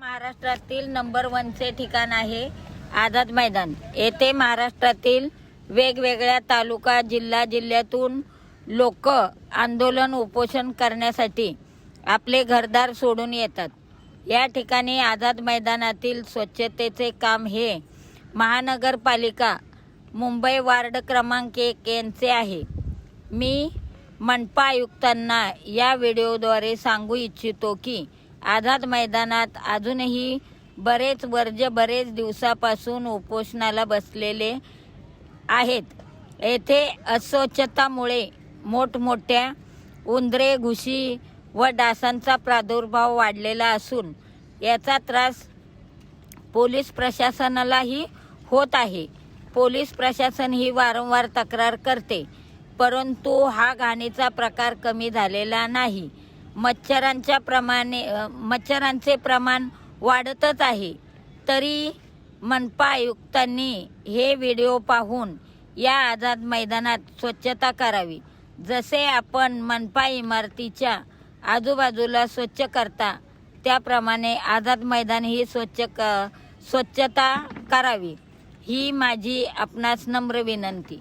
महाराष्ट्रातील नंबर वनचे ठिकाण आहे आझाद मैदान. येथे महाराष्ट्रातील वेगवेगळ्या तालुका जिल्हा जिल्ह्यातून लोक आंदोलन उपोषण करण्यासाठी आपले घरदार सोडून येतात. या ठिकाणी आझाद मैदानातील स्वच्छतेचे काम हे महानगरपालिका मुंबई वार्ड क्रमांक एक यांचे आहे. मी मनपा आयुक्तांना या व्हिडिओद्वारे सांगू इच्छितो की आझाद मैदानात अजूनही बरेच वर्ज बरेच दिवसापासून उपोषणाला बसलेले आहेत. येथे अस्वच्छतामुळे मोठमोठ्या उंदरे घुशी व डासांचा प्रादुर्भाव वाढलेला असून याचा त्रास पोलीस प्रशासनालाही होत आहे. पोलीस प्रशासन ही वारंवार तक्रार करते परंतु हा घाणीचा प्रकार कमी झालेला नाही. मच्छरांच्या प्रमाणे मच्छरांचे प्रमाण वाढतच आहे. तरी मनपा आयुक्तांनी हे व्हिडिओ पाहून या आझाद मैदानात स्वच्छता करावी. जसे आपण मनपा इमारतीच्या आजूबाजूला स्वच्छ करता त्याप्रमाणे आझाद मैदान ही स्वच्छ क स्वच्छता करावी. ही माझी आपणास नम्र विनंती.